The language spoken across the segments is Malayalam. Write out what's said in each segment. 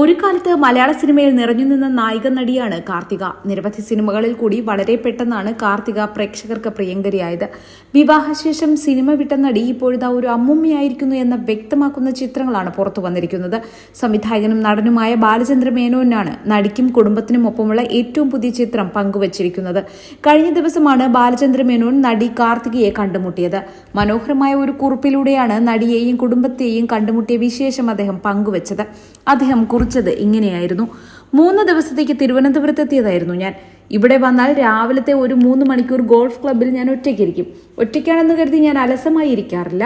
ഒരു കാലത്ത് മലയാള സിനിമയിൽ നിറഞ്ഞു നിന്ന നായിക നടിയാണ് കാർത്തിക. നിരവധി സിനിമകളിൽ കൂടി വളരെ പെട്ടെന്നാണ് കാർത്തിക പ്രേക്ഷകർക്ക് പ്രിയങ്കരിയായത്. വിവാഹശേഷം സിനിമ വിട്ട നടി ഇപ്പോഴിതാ ഒരു അമ്മുമ്മയായിരിക്കുന്നു എന്ന് വ്യക്തമാക്കുന്ന ചിത്രങ്ങളാണ് പുറത്തു വന്നിരിക്കുന്നത്. സംവിധായകനും നടനുമായ ബാലചന്ദ്ര മേനോനാണ് നടിക്കും കുടുംബത്തിനും ഒപ്പമുള്ള ഏറ്റവും പുതിയ ചിത്രം പങ്കുവച്ചിരിക്കുന്നത്. കഴിഞ്ഞ ദിവസമാണ് ബാലചന്ദ്ര മേനോൻ നടി കാർത്തികയെ കണ്ടുമുട്ടിയത്. മനോഹരമായ ഒരു കുറിപ്പിലൂടെയാണ് നടിയെയും കുടുംബത്തെയും കണ്ടുമുട്ടിയ വിശേഷം അദ്ദേഹം പങ്കുവച്ചത്. അദ്ദേഹം കുറിച്ചത് ഇങ്ങനെയായിരുന്നു. മൂന്ന് ദിവസത്തേക്ക് തിരുവനന്തപുരത്തെത്തിയതായിരുന്നു ഞാൻ. ഇവിടെ വന്നാൽ രാവിലത്തെ ഒരു മൂന്ന് മണിക്കൂർ ഗോൾഫ് ക്ലബ്ബിൽ ഞാൻ ഒറ്റയ്ക്കിരിക്കും. ഒറ്റയ്ക്കാണെന്ന് കരുതി ഞാൻ അലസമായി ഇരിക്കാറില്ല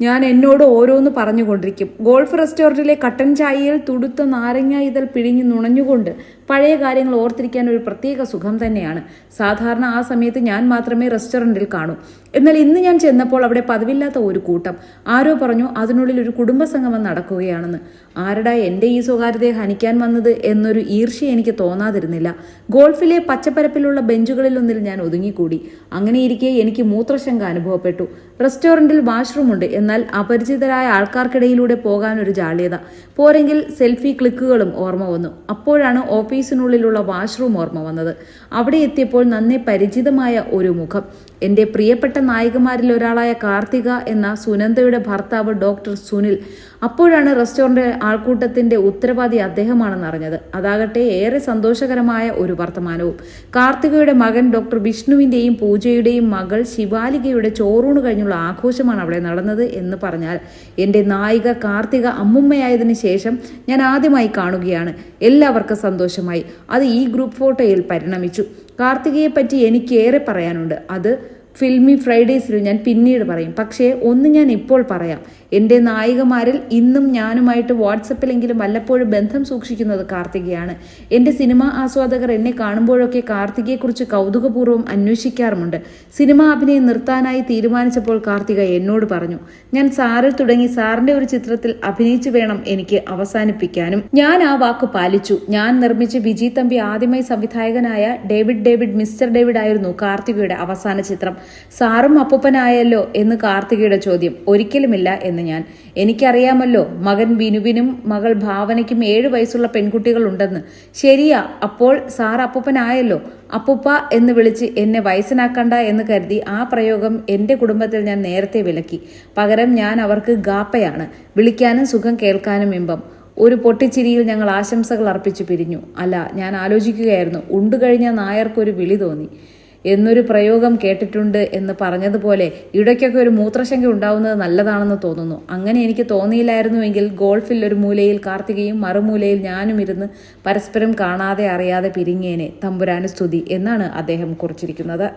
ഞാൻ എന്നോട് ഓരോന്ന് പറഞ്ഞുകൊണ്ടിരിക്കും. ഗോൾഫ് റെസ്റ്റോറന്റിലെ കട്ടൻ ചായയിൽ തുടുത്ത നാരങ്ങ ഇതൾ പിഴിഞ്ഞ് നുണഞ്ഞുകൊണ്ട് പഴയ കാര്യങ്ങൾ ഓർത്തിരിക്കാൻ ഒരു പ്രത്യേക സുഖം തന്നെയാണ്. സാധാരണ ആ സമയത്ത് ഞാൻ മാത്രമേ റെസ്റ്റോറന്റിൽ കാണൂ. എന്നാൽ ഇന്ന് ഞാൻ ചെന്നപ്പോൾ അവിടെ പതിവില്ലാത്ത ഒരു കൂട്ടം. ആരോ പറഞ്ഞു അതിനുള്ളിൽ ഒരു കുടുംബസംഗമം നടക്കുകയാണെന്ന്. ആരടാ എന്റെ ഈ സ്വകാര്യതയെ ഹനിക്കാൻ വന്നത്? എന്നൊരു ഈർഷ്യ എനിക്ക് തോന്നാതിരുന്നില്ല. ഗോൾഫിലെ പച്ചപ്പരപ്പിലുള്ള ബെഞ്ചുകളിലൊന്നിൽ ഞാൻ ഒതുങ്ങിക്കൂടി. അങ്ങനെയിരിക്കെ എനിക്ക് മൂത്രശങ്ക അനുഭവപ്പെട്ടു. റെസ്റ്റോറന്റിൽ വാഷ്റൂം ഉണ്ട് എന്നാൽ അപരിചിതരായ ആൾക്കാർക്കിടയിലൂടെ പോകാൻ ഒരു ജാള്യത. പോരെങ്കിൽ സെൽഫി ക്ലിക്കുകളും ഓർമ്മ വന്നു. അപ്പോഴാണ് ഓഫീസിനുള്ളിലുള്ള വാഷ്റൂം ഓർമ്മ വന്നത്. അവിടെ എത്തിയപ്പോൾ നന്നെ പരിചിതമായ ഒരു മുഖം. എന്റെ പ്രിയപ്പെട്ട നായികമാരിൽ ഒരാളായ കാർത്തിക എന്ന സുനന്ദയുടെ ഭർത്താവ് ഡോക്ടർ സുനിൽ അപ്പോഴാണ് റെസ്റ്റോറന്റ് ആൾക്കൂട്ടത്തിന്റെ ഉത്തരവാദി അദ്ദേഹമാണെന്ന് അറിഞ്ഞത്. അതാകട്ടെ ഏറെ സന്തോഷകരമായ ഒരു വർത്തമാനവും. കാർത്തികയുടെ മകൻ ഡോക്ടർ വിഷ്ണുവിന്റെയും പൂജയുടെയും മകൾ ശിവാലികയുടെ ചോറൂണ് കഴിഞ്ഞുള്ള ആഘോഷമാണ് അവിടെ നടന്നത് എന്ന് പറഞ്ഞാൽ എന്റെ നായിക കാർത്തിക അമ്മുമ്മയായതിനു ശേഷം ഞാൻ ആദ്യമായി കാണുകയാണ്. എല്ലാവർക്കും സന്തോഷമായി. അത് ഈ ഗ്രൂപ്പ് ഫോട്ടോയിൽ പരിണമിച്ചു. കാർത്തികയെ പറ്റി എനിക്ക് ഏറെ പറയാനുണ്ട്. അത് ഫിൽമി ഫ്രൈഡേസിൽ ഞാൻ പിന്നീട് പറയും. പക്ഷേ ഒന്ന് ഞാൻ ഇപ്പോൾ പറയാം. എന്റെ നായികമാരിൽ ഇന്നും ഞാനുമായിട്ട് വാട്സപ്പിലെങ്കിലും വല്ലപ്പോഴും ബന്ധം സൂക്ഷിക്കുന്നത് കാർത്തികയാണ്. എന്റെ സിനിമാ ആസ്വാദകർ എന്നെ കാണുമ്പോഴൊക്കെ കാർത്തികയെക്കുറിച്ച് കൗതുകപൂർവം അന്വേഷിക്കാറുമുണ്ട്. സിനിമ അഭിനയം നിർത്താനായി തീരുമാനിച്ചപ്പോൾ കാർത്തിക എന്നോട് പറഞ്ഞു ഞാൻ സാറിൽ തുടങ്ങി സാറിന്റെ ഒരു ചിത്രത്തിൽ അഭിനയിച്ചു വേണം എനിക്ക് അവസാനിപ്പിക്കാനും. ഞാൻ ആ വാക്ക് പാലിച്ചു. ഞാൻ നിർമ്മിച്ച വിജി തമ്പി ആദ്യമായി സംവിധായകനായ ഡേവിഡ് ഡേവിഡ് മിസ്റ്റർ ഡേവിഡ് ആയിരുന്നു കാർത്തികയുടെ അവസാന ചിത്രം. സാറും അപ്പൂപ്പനായല്ലോ എന്ന് കാർത്തികയുടെ ചോദ്യം ഒരിക്കലുമില്ല എന്ന് ഞാൻ. എനിക്കറിയാമല്ലോ മകൻ ബിനുവിനും മകൾ ഭാവനയ്ക്കും ഏഴു വയസ്സുള്ള പെൺകുട്ടികൾ ഉണ്ടെന്ന് ശരിയാ അപ്പോൾ സാർ അപ്പൂപ്പനായല്ലോ. അപ്പൂപ്പ എന്ന് വിളിച്ച് എന്നെ വയസ്സനാക്കണ്ട എന്ന് കരുതി ആ പ്രയോഗം എന്റെ കുടുംബത്തിൽ ഞാൻ നേരത്തെ വിലക്കി. പകരം ഞാൻ അവർക്ക് ഗാപ്പയാണ് വിളിക്കാനും സുഖം കേൾക്കാനും ഇമ്പം. ഒരു പൊട്ടിച്ചിരിയിൽ ഞങ്ങൾ ആശംസകൾ അർപ്പിച്ചു പിരിഞ്ഞു. അല്ല ഞാൻ ആലോചിക്കുകയായിരുന്നു ഉണ്ടുകഴിഞ്ഞ നായർക്കൊരു വിളി തോന്നി. എന്നൊരു പ്രയോഗം കേട്ടിട്ടുണ്ട് എന്ന് പറഞ്ഞതുപോലെ ഇടയ്ക്കൊക്കെ ഒരു മൂത്രശങ്ക ഉണ്ടാവുന്നത് നല്ലതാണെന്ന് തോന്നുന്നു. അങ്ങനെ എനിക്ക് തോന്നിയില്ലായിരുന്നുവെങ്കിൽ ഗോൾഫിൽ ഒരു മൂലയിൽ കാർത്തികയും മറുമൂലയിൽ ഞാനും ഇരുന്ന് പരസ്പരം കാണാതെ അറിയാതെ പിരിങ്ങേനെ തമ്പുരാന് സ്തുതി എന്നാണ് അദ്ദേഹം കുറിച്ചിരിക്കുന്നത്.